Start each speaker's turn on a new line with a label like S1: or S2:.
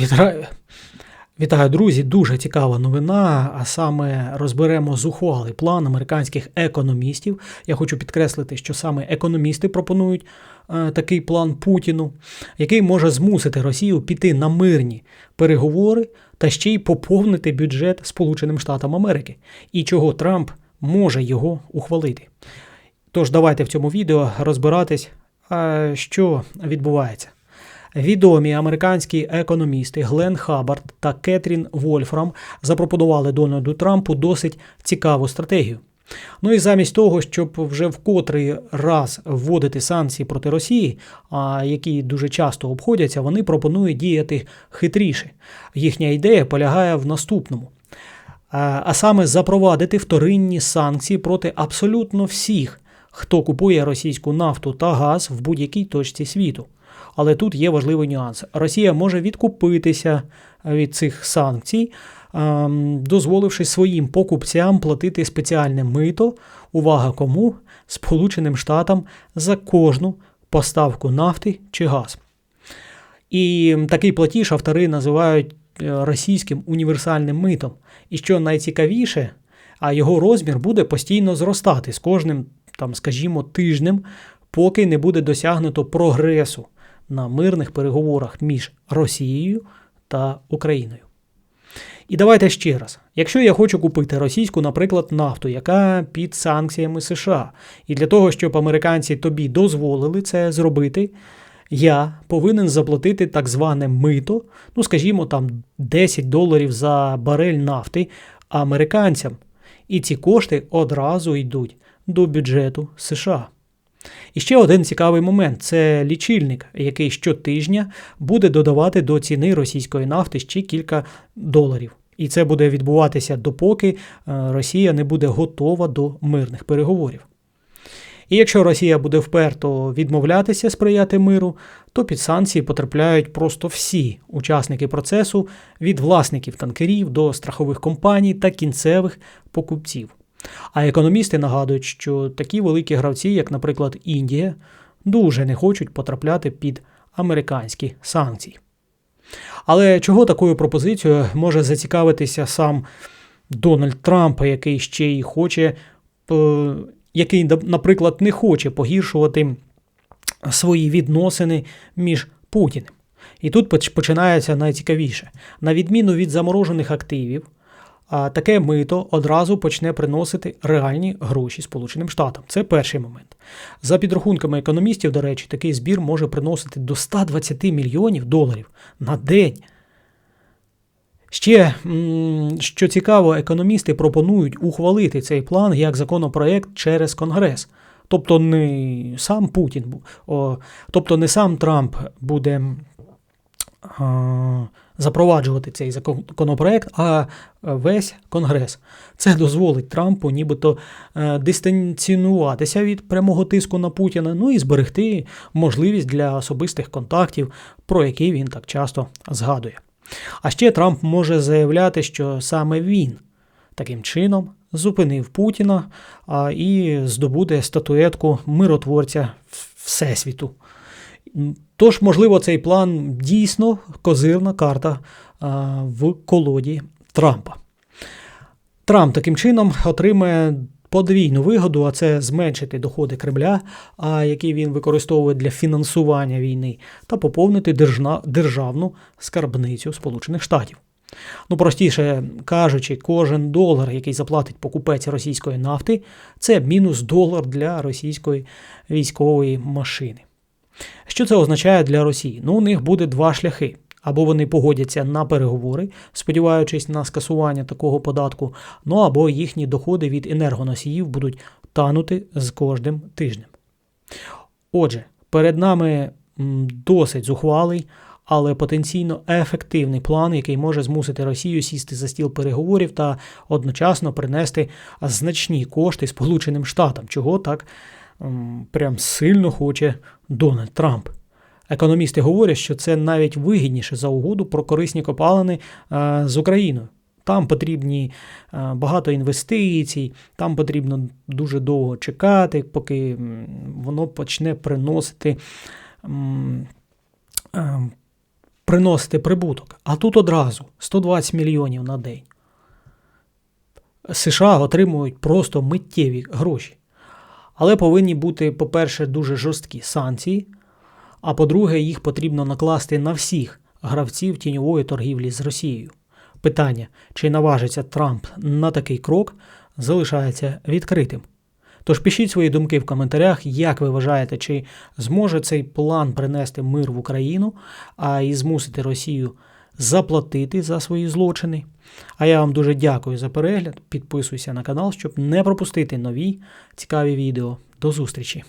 S1: Вітаю, Вітаю, друзі! Дуже цікава новина. А саме розберемо зухвалий план американських економістів. Я хочу підкреслити, що саме економісти пропонують е, такий план Путіну, який може змусити Росію піти на мирні переговори та ще й поповнити бюджет Сполученим Штатам Америки, і чого Трамп може його ухвалити. Тож давайте в цьому відео розбиратись, е, що відбувається. Відомі американські економісти Глен Хаббард та Кетрін Вольфрам запропонували Дональду Трампу досить цікаву стратегію. Ну і замість того, щоб вже в котрий раз вводити санкції проти Росії, а які дуже часто обходяться, вони пропонують діяти хитріше. Їхня ідея полягає в наступному. А саме запровадити вторинні санкції проти абсолютно всіх, хто купує російську нафту та газ в будь-якій точці світу. Але тут є важливий нюанс. Росія може відкупитися від цих санкцій, ем, дозволивши своїм покупцям платити спеціальне мито, увага кому Сполученим Штатам за кожну поставку нафти чи газ. І такий платіж автори називають е, російським універсальним митом. І що найцікавіше, а його розмір буде постійно зростати з кожним, там, скажімо, тижнем, поки не буде досягнуто прогресу на мирних переговорах між Росією та Україною. І давайте ще раз: якщо я хочу купити російську, наприклад, нафту, яка під санкціями США, і для того, щоб американці тобі дозволили це зробити, я повинен заплатити так зване мито, ну скажімо, там 10 доларів за барель нафти американцям. І ці кошти одразу йдуть до бюджету США. І ще один цікавий момент це лічильник, який щотижня буде додавати до ціни російської нафти ще кілька доларів. І це буде відбуватися допоки е, Росія не буде готова до мирних переговорів. І якщо Росія буде вперто відмовлятися сприяти миру, то під санкції потрапляють просто всі учасники процесу від власників танкерів до страхових компаній та кінцевих покупців. А економісти нагадують, що такі великі гравці, як, наприклад, Індія, дуже не хочуть потрапляти під американські санкції. Але чого такою пропозицією може зацікавитися сам Дональд Трамп, який ще й хоче, е, який, наприклад, не хоче погіршувати свої відносини між Путіним. І тут починається найцікавіше. На відміну від заморожених активів, таке мито одразу почне приносити реальні гроші Сполученим Штатам. Це перший момент. За підрахунками економістів, до речі, такий збір може приносити до 120 мільйонів доларів на день. Ще, що цікаво, економісти пропонують ухвалити цей план як законопроект через Конгрес. Тобто не сам Путін, тобто не сам Трамп буде запроваджувати цей законопроект, а весь конгрес. Це дозволить Трампу, нібито е, дистанціонуватися від прямого тиску на Путіна, ну і зберегти можливість для особистих контактів, про які він так часто згадує. А ще Трамп може заявляти, що саме він таким чином зупинив Путіна і здобуде статуетку миротворця Всесвіту. Тож, можливо, цей план дійсно козирна карта в колоді Трампа. Трамп таким чином отримає подвійну вигоду, а це зменшити доходи Кремля, які він використовує для фінансування війни, та поповнити державну скарбницю Сполучених Штатів. Ну, простіше кажучи, кожен долар, який заплатить покупець російської нафти, це мінус долар для російської військової машини. Що це означає для Росії? Ну, у них буде два шляхи. Або вони погодяться на переговори, сподіваючись на скасування такого податку, ну або їхні доходи від енергоносіїв будуть танути з кожним тижнем. Отже, перед нами досить зухвалий, але потенційно ефективний план, який може змусити Росію сісти за стіл переговорів та одночасно принести значні кошти Сполученим Штатам, чого так прям сильно хоче Дональд Трамп. Економісти говорять, що це навіть вигідніше за угоду про корисні копалини е, з Україною. Там потрібні е, багато інвестицій, там потрібно дуже довго чекати, поки воно почне приносити е, приносити прибуток. А тут одразу 120 мільйонів на день. США отримують просто миттєві гроші. Але повинні бути, по-перше, дуже жорсткі санкції. А по-друге, їх потрібно накласти на всіх гравців тіньової торгівлі з Росією. Питання, чи наважиться Трамп на такий крок, залишається відкритим. Тож пишіть свої думки в коментарях, як ви вважаєте, чи зможе цей план принести мир в Україну, а і змусити Росію заплатити за свої злочини. А я вам дуже дякую за перегляд. Підписуйся на канал, щоб не пропустити нові цікаві відео. До зустрічі!